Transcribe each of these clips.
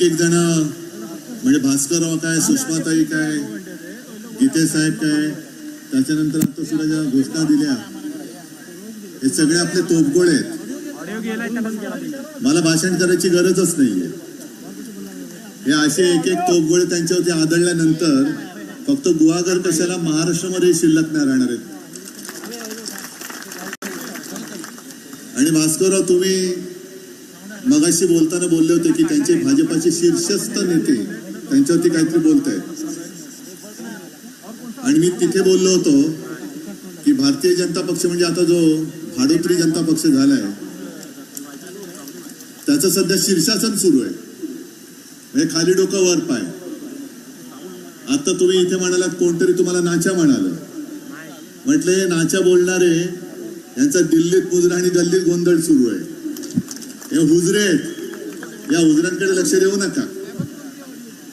एक एक जण म्हणजे भास्करराव काय सुषमाताई काय गीते साहेब काय त्याच्यानंतर आता सुद्धा ज्या घोषणा दिल्या हे सगळे आपले तोफगोळे आहेत. मला भाषण करायची गरजच नाहीये. हे असे एक एक तोफगोळे त्यांच्यावरती आदळल्यानंतर फक्त गुहागर कशाला महाराष्ट्रामध्ये शिल्लक नाही राहणार आहेत? आणि भास्करराव तुम्ही मगाशी बोलताना बोलले होते की त्यांचे भाजपाचे शीर्षस्थ नेते त्यांच्यावरती काहीतरी बोलतायत. आणि मी तिथे बोललो होतो की भारतीय जनता पक्ष म्हणजे आता जो भाडोत्री जनता पक्ष झालाय त्याचं सध्या शीर्षासन सुरू आहे. म्हणजे खाली डोकं वर पाय. आता तुम्ही इथे म्हणालात कोणतरी तुम्हाला नाच्या म्हणालं. म्हटले नाच्या बोलणारे यांचा दिल्लीत मुजरा आणि गल्लीत गोंधळ सुरू आहे. हे हुजरे या हुजऱ्यांकडे लक्ष देऊ नका.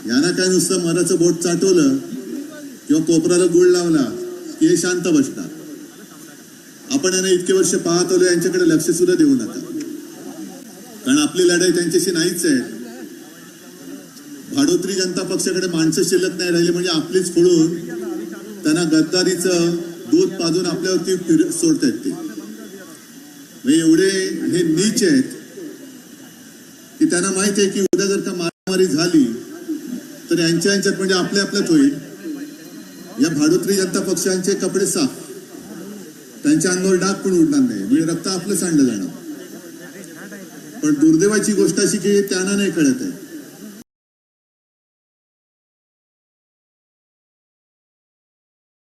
यांना काय नुसतं मराचं बोट चाटवलं किंवा कोपराला गुळ लावला की हे शांत बसणार आपण यांना इतके वर्ष पाहत आलो यांच्याकडे लक्ष सुद्धा देऊ नका. कारण आपली लढाई त्यांच्याशी नाहीच आहे. भाडोत्री जनता पक्षाकडे माणसं शिल्लक नाही राहिली म्हणजे आपलीच फोडून त्यांना गद्दारीचं दूध पाजून आपल्यावरती फिर सोडतायत ते. म्हणजे एवढे हे नीच आहेत. की त्यांना माहिती आहे की उद्या जर का मारामारी झाली तर यांच्या यांच्यात म्हणजे आपल्या आपल्यात होईल. या भाडोत्री जनता पक्षांचे कपडे साफ. त्यांच्या अंगावर डाग पण उडणार नाही. म्हणजे रक्त आपलं सांडलं जाणार. पण दुर्दैवाची गोष्ट अशी की त्यांना नाही कळत आहे.